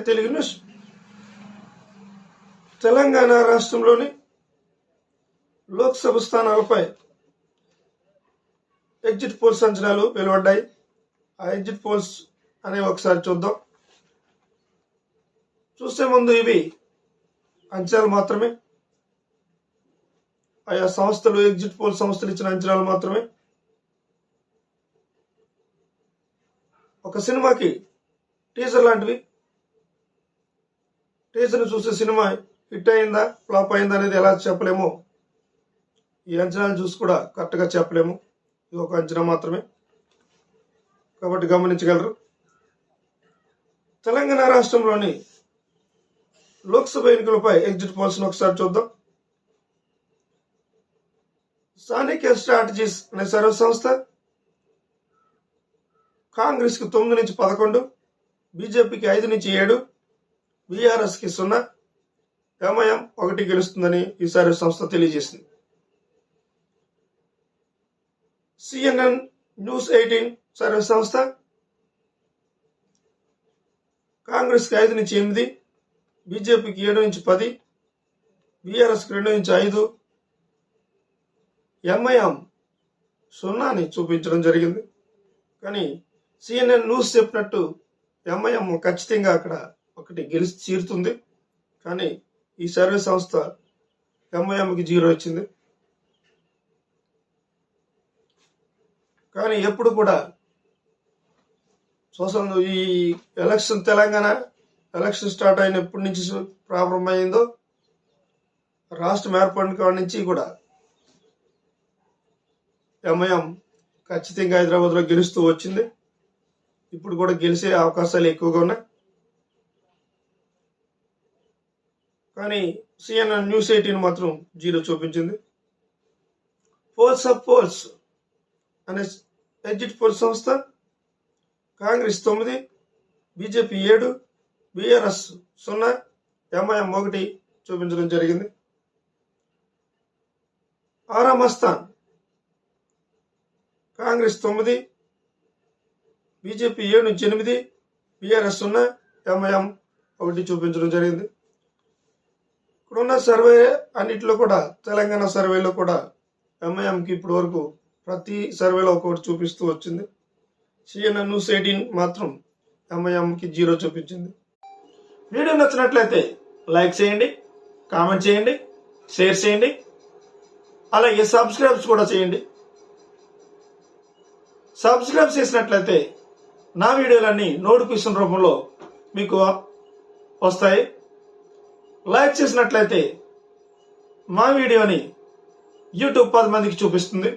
Telugu news Telangana రాష్ట్రంలోని Lok Sabha స్థానాలపై exit polls అంచనాలు వెలువడ్డాయి. ఆ ఎగ్జిట్ పోల్స్ అనేవి ఒకసారి చూద్దాం. చూసే ముందు ఇవి అంచనాలు మాత్రమే. ఆయా సంస్థలు ఎగ్జిట్ పోల్ సంస్థలు ఇచ్చిన అంచనాలు మాత్రమే. ఒక సినిమాకి టీజర్ లాంటివి టీజర్ని చూసే సినిమా హిట్ అయిందా ఫ్లాప్ అయిందా అనేది ఎలా చెప్పలేము ఈ అంచనాలు చూసి కూడా కరెక్ట్గా చెప్పలేము. ఇది ఒక అంచనా మాత్రమే. కాబట్టి గమనించగలరు. తెలంగాణ రాష్ట్రంలోని లోక్సభ ఎన్నికలపై ఎగ్జిట్ పోల్స్ను ఒకసారి చూద్దాం. స్థానిక స్ట్రాటజీస్ అనే సర్వ సంస్థ కాంగ్రెస్కి తొమ్మిది నుంచి పదకొండు బీజేపీకి ఐదు నుంచి ఏడు బీఆర్ఎస్కి సున్నా. ఎంఐఎం ఒకటి గెలుస్తుందని ఈ సంస్థ తెలియజేసింది. సిఎన్ఎన్ న్యూస్ ఎయిటీన్ సర్వే సంస్థ. కాంగ్రెస్కి ఐదు నుంచి ఎనిమిది బీజేపీకి ఏడు నుంచి పది బీఆర్ఎస్కి రెండు నుంచి ఐదు. ఎంఐఎం సున్నాని చూపించడం జరిగింది. కానీ సిఎన్ఎన్ న్యూస్ చెప్పినట్టు ఎంఐఎం ఖచ్చితంగా అక్కడ ఒకటి గెలిచి తీరుతుంది. కానీ ఈ సర్వే సంస్థ ఎంఐఎంకి జీరో ఇచ్చింది కానీ ఎప్పుడు కూడా సోషల్ ఈ ఎలక్షన్ తెలంగాణ ఎలక్షన్ స్టార్ట్ అయినప్పటి నుంచి ప్రారంభమైందో రాష్ట్రం ఏర్పడిన కాడి నుంచి కూడా ఎంఐఎం ఖచ్చితంగా హైదరాబాద్లో గెలుస్తూ వచ్చింది. ఇప్పుడు కూడా గెలిచే అవకాశాలు ఎక్కువగా ఉన్నాయి. కానీ సిఎన్ఎన్ న్యూస్ ఎయిటీన్ మాత్రం జీరో చూపించింది. పోల్స్ ఆఫ్ పోల్స్ అనే ఎగ్జిట్ పోల్ సంస్థ కాంగ్రెస్ తొమ్మిది బీజేపీ ఏడు బీఆర్ఎస్ సున్నా ఎంఐఎం ఒకటి చూపించడం జరిగింది. ఆరామ్ స్థాన్ కాంగ్రెస్ తొమ్మిది బీజేపీ ఏడు నుంచి ఎనిమిది బీఆర్ఎస్ సున్నా ఎంఐఎం ఒకటి చూపించడం జరిగింది. ఇప్పుడున్న సర్వే అన్నిట్లో కూడా తెలంగాణ సర్వేలో కూడా ఎంఐఎంకి ఇప్పటి వరకు ప్రతి సర్వేలో ఒకటి చూపిస్తూ వచ్చింది. సిఎన్ఎన్ న్యూస్ ఎయిటీన్ మాత్రం ఎంఐఎంకి జీరో చూపించింది. వీడియో నచ్చినట్లయితే లైక్ చేయండి కామెంట్ చేయండి షేర్ చేయండి అలాగే సబ్స్క్రైబ్స్ కూడా చేయండి. సబ్స్క్రైబ్ చేసినట్లయితే నా వీడియోలన్నీ నోటిఫికేషన్ రూపంలో మీకు వస్తాయి. లైక్ చేసినట్లయితే మా వీడియోని యూట్యూబ్ పది మందికి చూపిస్తుంది.